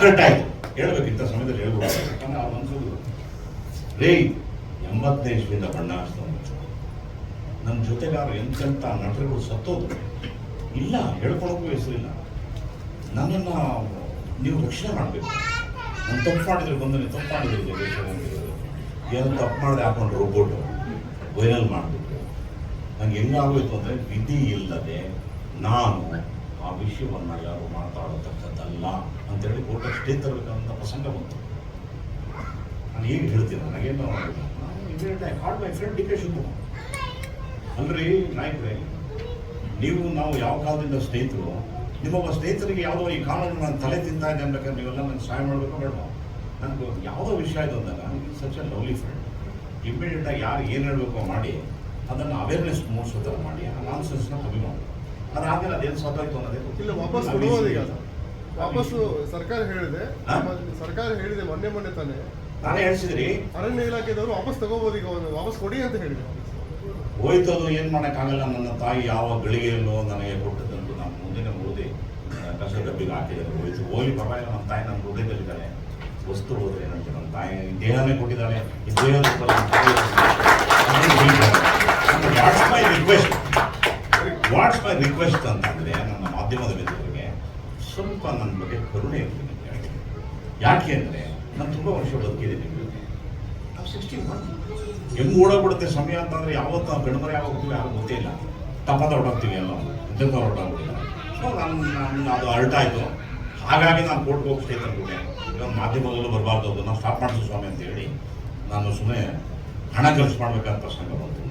Correct ಆಯ್ತು ಹೇಳ್ಬೇಕು ಇಂಥ ಸಮಯದಲ್ಲಿ ಹೇಳ್ಬೋದು ಯಾಕಂದ್ರೆ ಅವ್ರು ಅನ್ಸೋದು ರೇ, ಎಂಬತ್ತನೇ ಇಸ್ವಿಯಿಂದ ಬಣ್ಣ ಹಚ್ತವ್ನು ನನ್ನ ಜೊತೆಗಾರ ಎಂತೆಂಥ ನಟರುಗಳು ಸತ್ತೋದು ಇಲ್ಲ, ಹೇಳ್ಕೊಳಕ್ಕೂ ಹೆಸರಿಲ್ಲ. ನನ್ನನ್ನು ನೀವು ರಕ್ಷಣೆ ಮಾಡಬೇಕು. ನಾನು ತಪ್ಪು ಮಾಡಿದ್ರೆ ಬಂದರೆ ತಪ್ಪು ಮಾಡಿದ್ರೆ ಏನು ತಪ್ಪು ಮಾಡಿದೆ ಹಾಕೊಂಡು ರೋಬೋಟು ವೈರಲ್ ಮಾಡಿಬಿಟ್ಟು ನಂಗೆ ಹೆಂಗಾಗೋಯ್ತು ಅಂದರೆ ವಿಧಿ ಇಲ್ಲದೆ ನಾನು ವಿಷಯವನ್ನು ಯಾರು ಮಾತಾಡತಕ್ಕದ್ದಲ್ಲ ಅಂತೇಳಿ ಕೋರ್ಟ್ ಸ್ಟೇ ತರಬೇಕಂತ ಪ್ರಸಂಗ ಬಂತು. ನಾನು ಏನು ಹೇಳ್ತೀನಿ? ನನಗೇನು ಕಾಡ್ my friend D K Shivakumar ಅಲ್ರಿ, ನಾಯಕರೇ, ನೀವು ನಾವು ಯಾವ ಕಾಲದಿಂದ ಸ್ನೇಹಿತರು, ನಿಮ್ಮೊಬ್ಬ ಸ್ನೇಹಿತರಿಗೆ ಯಾವುದೋ ಈ ಕಾನೂನು ನಾನು ತಲೆ ತಿಂತ ಇದ್ದೆ ಅನ್ಬೇಕಾದ್ರೆ ನೀವೆಲ್ಲ ನನಗೆ ಸಹಾಯ ಮಾಡಬೇಕು ಬೇಡ ನನಗೆ ಯಾವುದೋ ವಿಷಯ ಇದು ಅಂದಾಗ ಸಚ್ ಎ ಲವ್ಲಿ ಫ್ರೆಂಡ್ ಇಮಿಡಿಯೇಟಾಗಿ ಯಾರು ಏನು ಹೇಳಬೇಕು ಮಾಡಿ, ಅದನ್ನು ಅವೇರ್ನೆಸ್ ಮೂಡಿಸೋ ಥರ ಮಾಡಿ, ಆ ನಾನ್ಸೆನ್ಸ್ನ ಕಮ್ಮಿ ಮಾಡಿ ಅದಾದ್ಮೇಲೆ ಅದೇನು ಸತ್ತೋಯ್ತು ಅನ್ನೋದೇ. ಇಲ್ಲ ವಾಪಸ್ ನಾವು ಕೊಡುವುದು ವಾಪಸ್ಸು ಸರ್ಕಾರ ಹೇಳಿದೆ. ಸರ್ಕಾರ ಹೇಳಿದೆ ಮೊನ್ನೆ ಮೊನ್ನೆ ತಾನೆ. ನಾನೇ ಹೇಳ್ಸಿದ್ರಿ. ಅರಣ್ಯ ಇಲಾಖೆದವರು ವಾಪಸ್ ತಗೋಬಹುದು ಈಗ ವಾಪಸ್ ಕೊಡಿ ಅಂತ ಹೇಳಿದೆ ಹೋಯ್ತು ಅದು ಏನು ಮಾಡೋಕ್ಕಾಗಲ್ಲ ನನ್ನ ತಾಯಿ ಯಾವ ಗಳಿಗೆಯಲ್ಲೋ ನನಗೆ ಕೊಟ್ಟದಂತೂ ನಾನು ಮುಂದಿನ ಓದಿ ಕಸ ಡಬ್ಬಿಗೆ ಹಾಕಿದ್ದಾರೆ. ಹೋಯ್ತು ಹೋಗಿ ಪರವಾಗಿಲ್ಲ ನಮ್ಮ ತಾಯಿ ನನ್ನ ಹೃದಯದಲ್ಲಿದ್ದಾರೆ ವಸ್ತು ಹೋದ್ರೆ ಏನಂತ ನಮ್ಮ ತಾಯಿ ದೇಹನೇ ಕೊಟ್ಟಿದ್ದಾನೆ ಈ ದೇಹದ ಮೈ ರಿಕ್ವೆಸ್ಟ್ ಅಂತಂದರೆ ನನ್ನ ಮಾಧ್ಯಮದ ಮಿತ್ರರಿಗೆ ಸ್ವಲ್ಪ ನನ್ನ ಬಗ್ಗೆ ಕರುಣೆ ಅಷ್ಟೇ ಯಾಕೆ ಅಂದರೆ ನಾನು ತುಂಬ ವರ್ಷ ಬದುಕಿದ್ದೀನಿ. ನಾವು ಸಿಕ್ಸ್ಟಿ ಒನ್ ಹೆಂಗ್ ಓಡೋಗ್ಬಿಡುತ್ತೆ ಸಮಯ ಅಂತಂದರೆ ಯಾವತ್ತು ನಾವು ಗಣಮರೆ ಹೋಗ್ತೀವಿ ಯಾರು ಗೊತ್ತೇ ಇಲ್ಲ. ತಪ್ಪದ ಹೊರಟೋಗ್ತೀವಿ ಎಲ್ಲ ಎಂತ ಹೊರಟೋಗ್ಬಿಟ್ಟಿಲ್ಲ ಸೊ ನಾನು ಅದು ಅರ್ಟ್ ಹಾಗಾಗಿ ನಾನು ಕೋರ್ಟ್ಗೆ ಹೋಗಿ ಸ್ಟೇ ತಂದ್ಬಿಟ್ಟೆ ಇದೊಂದು ಮಾಧ್ಯಮದಲ್ಲೂ ಬರಬಾರ್ದು. ಅದನ್ನು ಸ್ಟಾಪ್ ಮಾಡ್ತೀವಿ ಸ್ವಾಮಿ ಅಂತ ಹೇಳಿ ನಾನು ಸುಮ್ಮನೆ ಹಣ ಖರ್ಚು ಮಾಡಬೇಕಂತ ಪ್ರಸಂಗ ಬಂತು.